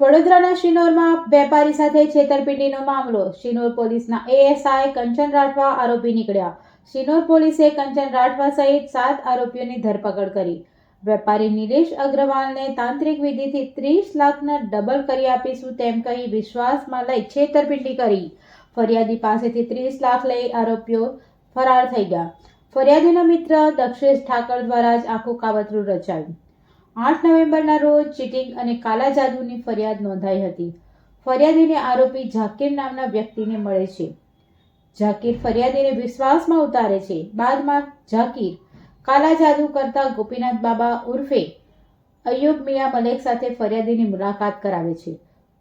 વડોદરાના શિનોરમાં વેપારી સાથે છેતરપિંડીનો મામલો. શિનોર પોલીસના એએસઆઈ કંચન રાઠવા આરોપી નીકળ્યા. શિનોર પોલીસે કંચન રાઠવા સહિત સાત આરોપીઓની ધરપકડ કરી. વેપારી નિલેશ અગ્રવાલને તાંત્રિક વિધિથી ત્રીસ લાખના ડબલ કરી આપીશું તેમ કહી વિશ્વાસમાં લઈ છેતરપિંડી કરી. ફરિયાદી પાસેથી ત્રીસ લાખ લઈ આરોપીઓ ફરાર થઈ ગયા. ફરિયાદીના મિત્ર દક્ષેશ ઠાકર દ્વારા જ આખું કાવતરું રચાયું. આઠ નવેમ્બરના રોજ ચીટિંગ અને કાલા જાદુની ફરિયાદ નોંધાઈ હતી. ફરિયાદીને આરોપી ઝાકીર નામના વ્યક્તિને મળે છે. ઝાકીર ફરિયાદીને વિશ્વાસમાં ઉતારે છે. બાદમાં ઝાકીર કાલા જાદુ કરતા ગોપીનાથ બાબા ઉર્ફે અયુબ મિયા મલેક સાથે ફરિયાદીની મુલાકાત કરાવે છે.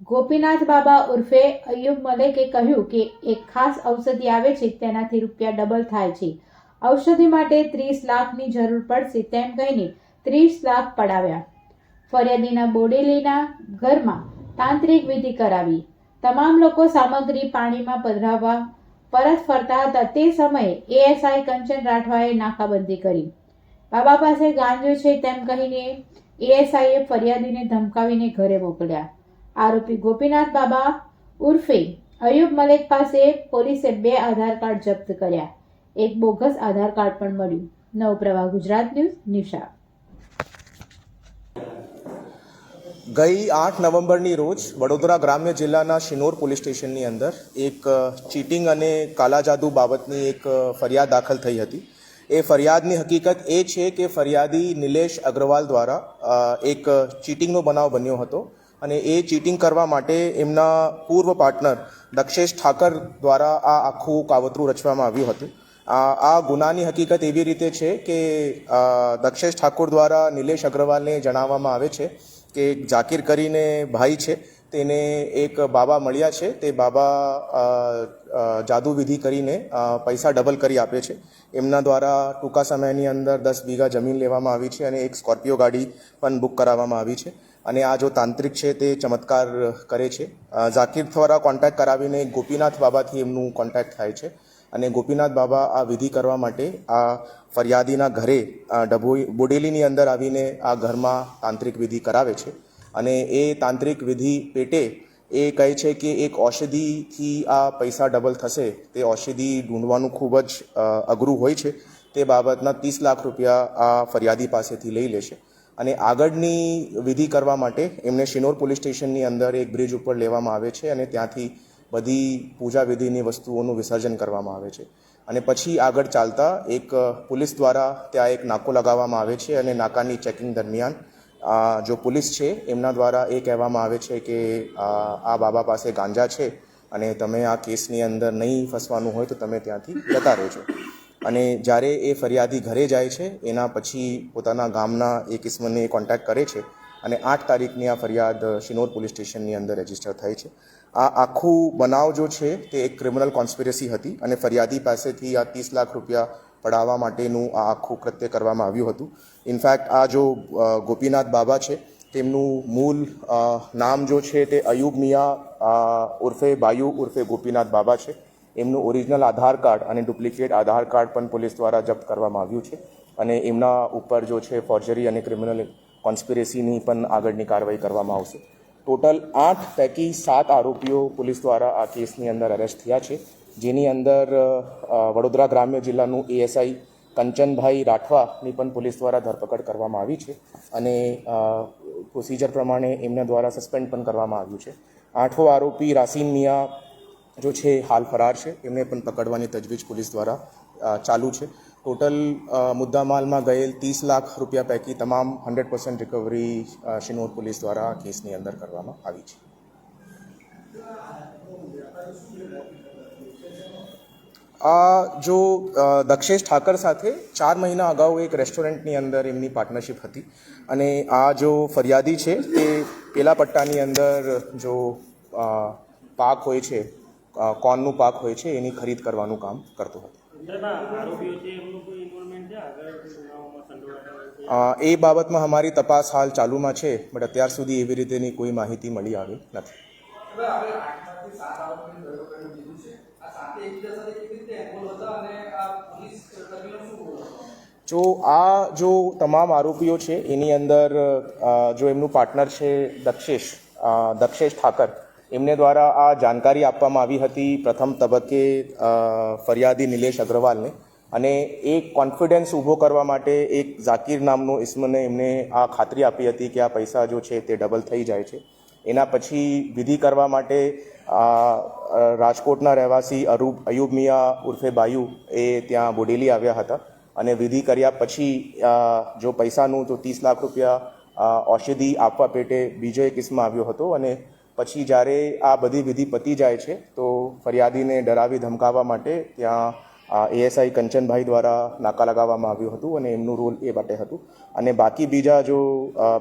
ગોપીનાથ બાબા ઉર્ફે અયુબ મલેકે કહ્યું કે એક ખાસ ઔષધિ આવે છે, તેનાથી રૂપિયા ડબલ થાય છે. ઔષધિ માટે ત્રીસ લાખની જરૂર પડશે તેમ કહીને ત્રીસ લાખ પડાવ્યા. ફરિયાદીના બોડેલીના ઘરમાં તાંત્રિક વિધિ કરાવી. તમામ લોકો સામગ્રી પાણીમાં પધરાવવા પરત ફરતા હતા. તે સમયે એએસઆઈ કંચન રાઠવાએ નાકાબંધી કરી. બાબા પાસે ગાંજો છે તેમ કહીને એએસઆઈએ ફરિયાદીને ધમકાવીને ઘરે મોકલ્યા. આરોપી ગોપીનાથ બાબા ઉર્ફે અયુબ મલેક પાસે પોલીસે બે આધાર કાર્ડ જપ્ત કર્યા. એક બોગસ આધાર કાર્ડ પણ મળ્યું. નવપ્રવાહ ગુજરાત ન્યૂઝ નિશા ગઈ આઠ નવેમ્બરની રોજ વડોદરા ગ્રામ્ય જિલ્લાના શિનોર પોલીસ સ્ટેશનની અંદર એક ચીટિંગ અને કાલા જાદુ બાબતની એક ફરિયાદ દાખલ થઈ હતી. એ ફરિયાદની હકીકત એ છે કે ફરિયાદી નિલેશ અગ્રવાલ દ્વારા એક ચીટિંગનો બનાવ બન્યો હતો અને એ ચીટિંગ કરવા માટે એમના પૂર્વ પાર્ટનર દક્ષેશ ઠાકર દ્વારા આ આખું કાવતરું રચવામાં આવ્યું હતું. આ ગુનાની હકીકત એવી રીતે છે કે દક્ષેશ ઠાકોર દ્વારા નિલેશ અગ્રવાલને જણાવવામાં આવે છે કે એક જાકીર કરીને ભાઈ છે તેને એક બાબા મળ્યા છે તે બાબા અ, અ, જાદુ વિધિ કરીને પૈસા ડબલ કરી આપે છે. એમના દ્વારા ટૂંકા સમયની અંદર દસ વીઘા જમીન લેવામાં આવી છે અને એક સ્કોર્પિયો ગાડી પણ બુક કરાવવામાં આવી છે. અને આ જો તાંત્રિક છે તે ચમત્કાર કરે છે. ઝાકીર દ્વારા કોન્ટેક્ટ કરાવીને ગોપીનાથ બાબાથી એમનું કોન્ટેક્ટ થાય છે. અને ગોપીનાથ બાબા આ વિધિ કરવા માટે આ ફરિયાદીના ઘરે ડભોઈ બોડેલીની અંદર આવીને આ ઘરમાં તાંત્રિક વિધિ કરાવે છે. અને એ તાંત્રિક વિધિ પેટે એ કહે છે કે એક ઔષધિથી આ પૈસા ડબલ થશે. તે ઔષધિ ઢૂંઢવાનું ખૂબ જ અઘરું હોય છે. તે બાબતના ત્રીસ લાખ રૂપિયા આ ફરિયાદી પાસેથી લઈ લેશે. અને આગળની વિધિ કરવા માટે એમને શિનોર પોલીસ સ્ટેશનની અંદર એક બ્રિજ ઉપર લેવામાં આવે છે અને ત્યાંથી બધી પૂજા વિધિની વસ્તુઓનું વિસર્જન કરવામાં આવે છે. અને પછી આગળ ચાલતા એક પોલીસ દ્વારા ત્યાં એક નાકો લગાવવામાં આવે છે અને નાકાની ચેકિંગ દરમિયાન આ જો પોલીસ છે, એમના દ્વારા એ કહેવામાં આવે છે કે આ બાબા પાસે ગાંજા છે અને તમે આ કેસની અંદર નહીં ફસવાનું હોય તો તમે ત્યાંથી જતા રહેજો. અને જ્યારે એ ફરિયાદી ઘરે જાય છે, એના પછી પોતાના ગામના એ કિસ્મને કોન્ટેક્ટ કરે છે અને આઠ તારીખની આ ફરિયાદ શિનોર પોલીસ સ્ટેશનની અંદર રજિસ્ટર થઈ છે. આ આખું બનાવ જો છે, તે એક ક્રિમિનલ કોન્સ્પિરસી હતી અને ફરિયાદી પાસેથી આ ત્રીસ લાખ રૂપિયા પડાવવા માટેનું આ આખું કૃત્ય કરવામાં આવ્યું હતું. ઇનફેક્ટ આ જો ગોપીનાથ બાબા છે, તેમનું મૂળ નામ જો છે, તે અયુબ મિયા ઉર્ફે બાયુ ઉર્ફે ગોપીનાથ બાબા છે. એમનું ઓરિજિનલ આધાર કાર્ડ અને ડુપ્લિકેટ આધાર કાર્ડ પણ પોલીસ દ્વારા જપ્ત કરવામાં આવ્યું છે અને એમના ઉપર જો છે ફોર્જરી અને ક્રિમિનલ કોન્સ્પિરેસીની પણ આગળની કાર્યવાહી કરવામાં આવશે. ટોટલ આઠ પૈકી સાત આરોપીઓ પોલીસ દ્વારા આ કેસની અંદર અરેસ્ટ થયા છે. જેની અંદર વડોદરા ગ્રામ્ય જિલ્લાનું એએસઆઈ કંચનભાઈ રાઠવાની પણ પોલીસ દ્વારા ધરપકડ કરવામાં આવી છે અને પ્રોસિજર પ્રમાણે એમના દ્વારા સસ્પેન્ડ પણ કરવામાં આવ્યું છે. આઠો આરોપી રાસીન મિયા જો છે, હાલ ફરાર છે. એમને પણ પકડવાની તજવીજ પોલીસ દ્વારા ચાલુ છે. ટોટલ મુદ્દામાલમાં ગયેલ ત્રીસ લાખ રૂપિયા પૈકી તમામ હંડ્રેડ પર્સન્ટ રિકવરી અ, શિનોર પોલીસ દ્વારા કેસની અંદર કરવામાં આવી છે. આ જો દક્ષેશ ઠાકર સાથે ચાર મહિના અગાઉ એક રેસ્ટોરન્ટની અંદર એમની પાર્ટનરશિપ હતી અને આ જો ફરિયાદી છે તે પેલા પટ્ટાની અંદર જો પાક હોય છે કોર્નનું પાક હોય છે એની ખરીદ કરવાનું કામ કરતો હતો. એ બાબતમાં અમારી તપાસ હાલ ચાલુમાં છે બટ અત્યાર સુધી એવી રીતેની કોઈ માહિતી મળી આવી નથી. જો આ જો તમામ આરોપીઓ છે એની અંદર જો એમનું પાર્ટનર છે દક્ષેશ દક્ષેશ ઠાકર એમને દ્વારા આ જાણકારી આપવામાં આવી હતી પ્રથમ તબક્કે ફરિયાદી નિલેશ અગ્રવાલને. અને એ કોન્ફિડન્સ ઊભો કરવા માટે એક ઝાકીર નામનો ઇસ્મને એમને આ ખાતરી આપી હતી કે આ પૈસા જો છે તે ડબલ થઈ જાય છે. એના પછી વિધિ કરવા માટે રાજકોટના રહેવાસી અરૂબ અયુબ મિયા ઉર્ફે બાયુ એ ત્યાં બોડેલી આવ્યા હતા. અને વિધિ કર્યા પછી જો પૈસાનું તો ત્રીસ લાખ રૂપિયા ઔષધિ આપવા પેટે બીજો એક કિસ્મ આવ્યો હતો. અને પછી જ્યારે આ બધી વિધિ પતી જાય છે, તો ફરિયાદીને ડરાવી ધમકાવવા માટે ત્યાં એએસઆઈ કંચનભાઈ દ્વારા નાકા લગાવવામાં આવ્યું હતું અને એમનું રોલ એ માટે હતું. અને બાકી બીજા જો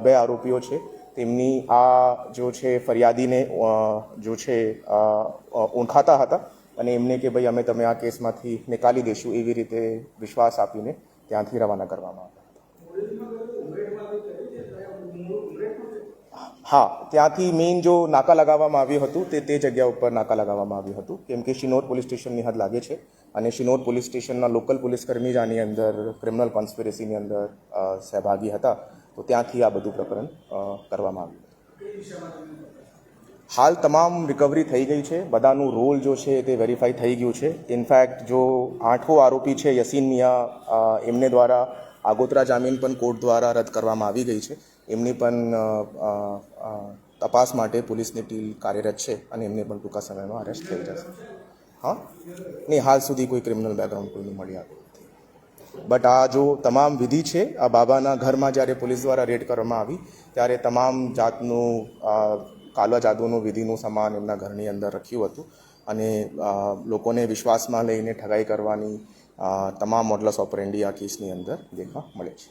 બે આરોપીઓ છે, તેમની આ જો છે ફરિયાદીને જો છે ઓળખાતા હતા અને એમને કે ભાઈ અમે તમે આ કેસમાંથી નિકાલી દઈશું એવી રીતે વિશ્વાસ આપીને ત્યાંથી રવાના કરવામાં આવ્યા. હા, ત્યાંથી મેઇન જો નાકા લગાવવામાં આવ્યું હતું, તે તે જગ્યા ઉપર નાકા લગાવવામાં આવ્યું હતું. કેમ કે શિનોર પોલીસ સ્ટેશનની હદ લાગે છે અને શિનોર પોલીસ સ્ટેશનના લોકલ પોલીસ કર્મી જ આની અંદર ક્રિમિનલ કોન્સ્પિરસીની અંદર સહભાગી હતા. તો ત્યાંથી આ બધું પ્રકરણ કરવામાં આવ્યું. હાલ તમામ રિકવરી થઈ ગઈ છે. બધાનું રોલ જો છે તે વેરીફાઈ થઈ ગયું છે. ઇનફેક્ટ જો આઠો આરોપી છે, યસીન મિયા એમને દ્વારા આગોતરા જામીન પણ કોર્ટ દ્વારા રદ કરવામાં આવી ગઈ છે. એમની પણ તપાસ માટે પોલીસની ટીમ કાર્યરત છે અને એમને પણ ટૂંકા સમયમાં અરેસ્ટ થઈ જશે. હા? નહીં, હાલ સુધી કોઈ ક્રિમિનલ બેકગ્રાઉન્ડ કોઈનું મળી આવ્યું બટ આ જો તમામ વિધિ છે, આ બાબાના ઘરમાં જ્યારે પોલીસ દ્વારા રેડ કરવામાં આવી, ત્યારે તમામ જાતનું કાલા જાદુનું વિધિનું સામાન એમના ઘરની અંદર રાખ્યું હતું. અને લોકોને વિશ્વાસમાં લઈને ઠગાઈ કરવાની તમામ મોડલસ ઓપરેન્ડી આ કેસની અંદર દેખવા મળે છે.